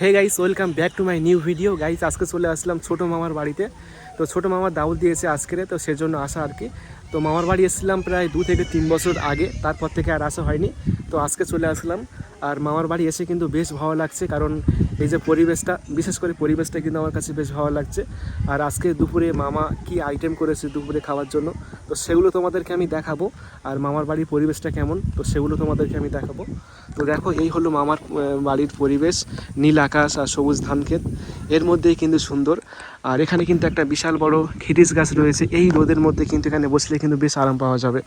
Hey guys welcome back to my new video guys আজকে চলে আসলাম ছোটো মামার বাড়িতে। তো ছোটো মামার দাউল দিয়েছে আজকের, তো সেজন্য আসা আর কি। তো মামার বাড়ি এসেছিলাম প্রায় দু থেকে তিন বছর আগে, তারপর থেকে আর আসা হয়নি। তো আজকে চলে আসলাম। আর মামার বাড়ি এসে কিন্তু বেশ ভালো লাগছে, কারণ এই যে পরিবেশটা, বিশেষ করে পরিবেশটা কিন্তু আমার কাছে বেশ ভালো লাগছে। আর আজকে দুপুরে মামা কি আইটেম করেছে দুপুরে খাওয়ার জন্য, তো সেগুলো তোমাদেরকে আমি দেখাবো। আর মামার বাড়ির পরিবেশটা কেমন, তো সেগুলো তোমাদেরকে আমি দেখাবো। তো দেখো, এই হলো মামার বাড়ির পরিবেশ, নীল আকাশ আর সবুজ ধান ক্ষেত। এর মধ্যেই কিন্তু সুন্দর। আর এখানে কিন্তু একটা বিশাল বড় খিরিস গাছ রয়েছে। এই রোদের মধ্যে কিন্তু এখানে বসলে কিন্তু বেশ আরাম পাওয়া যাবে।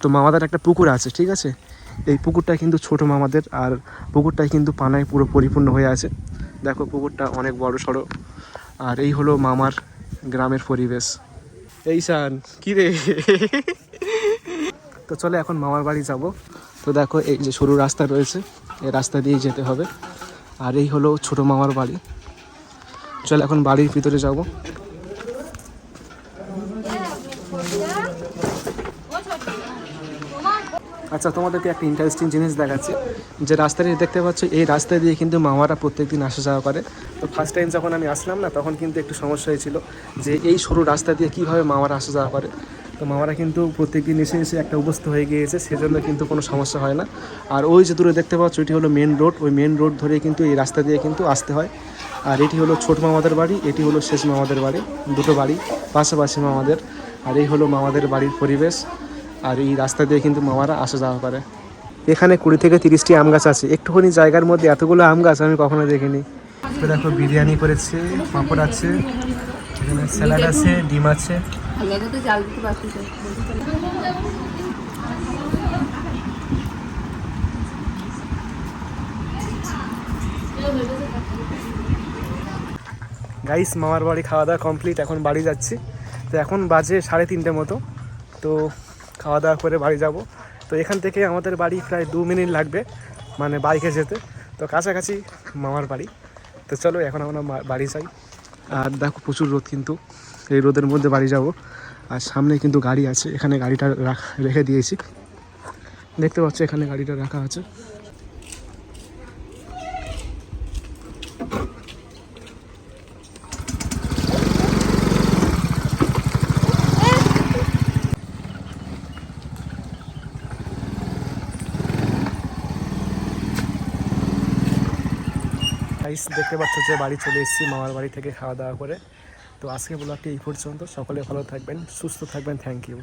তো মামাদের একটা পুকুর আছে, ঠিক আছে? এই পুকুরটা কিন্তু ছোট মামাদের, আর পুকুরটাই কিন্তু পানায় পুরো পরিপূর্ণ হয়ে আছে। দেখো পুকুরটা অনেক বড় সড়ো। আর এই হলো মামার গ্রামের পরিবেশ। এই সান কী রে? তো চলে এখন মামার বাড়ি যাব। তো দেখো এই যে সরু রাস্তা রয়েছে, এই রাস্তা দিয়েই যেতে হবে। আর এই হলো ছোট মামার বাড়ি। চল এখন বাড়ির ভিতরে যাব। আচ্ছা তোমাদেরকে একটা ইন্টারেস্টিং জিনিস দেখাচ্ছি। যে রাস্তাটি দেখতে পাচ্ছ, এই রাস্তা দিয়ে কিন্তু মামারা প্রত্যেকদিন আসা যাওয়া করে। তো ফার্স্ট টাইম যখন আমি আসলাম না, তখন কিন্তু একটু সমস্যা হয়েছিল যে এই সরু রাস্তা দিয়ে কীভাবে মামারা আসা যাওয়া করে। তো মামারা কিন্তু প্রত্যেকদিন এসে এসে একটা অবস্থা হয়ে গিয়েছে, সেজন্য কিন্তু কোনো সমস্যা হয় না। আর ওই যে দূরে দেখতে পাচ্ছ, এটি হলো মেন রোড ওই মেন রোড ধরে কিন্তু এই রাস্তা দিয়ে কিন্তু আসতে হয়। আর এটি হলো ছোট মামাদের বাড়ি, এটি হলো শেষ মামাদের বাড়ি, দুটো বাড়ি, পাশাপাশি মামাদের। আর এই হলো মামাদের বাড়ির পরিবেশ। আর এই রাস্তা দিয়ে কিন্তু মামারা আসা যাওয়া করে। এখানে কুড়ি থেকে তিরিশটি আম গাছ আছে। একটুখানি জায়গার মধ্যে এতগুলো আম গাছ আমি কখনো দেখিনি। দেখো বিরিয়ানি করেছে পাঁপড় আছে এখানে স্যালাড আছে ডিম আছে। গাইস মামার বাড়ি খাওয়া দাওয়া কমপ্লিট এখন বাড়ি যাচ্ছি। তো এখন বাজে সাড়ে তিনটে মতো। তো খাওয়া দাওয়া করে বাড়ি যাব। তো এখান থেকে আমাদের বাড়ি প্রায় দু মিনিট লাগবে মানে বাইকে যেতে। তো কাছাকাছি মামার বাড়ি। তো চলো এখন আমরা বাড়ি যাই। আর দেখো প্রচুর রোদ কিন্তু। এই রোদের মধ্যে বাড়ি যাব। আর সামনে কিন্তু গাড়ি আছে। এখানে গাড়িটা রাখা রেখে দিয়েছি। দেখতে পাচ্ছ এখানে গাড়িটা রাখা আছে। গাইস দেখতে পাচ্ছ যে বাড়ি চলে এসেছি, মামার বাড়ি থেকে খাওয়া দাওয়া করে। তো আজকে ব্লগটি এই পর্যন্ত। সকলে ভালো থাকবেন, সুস্থ থাকবেন থ্যাংক ইউ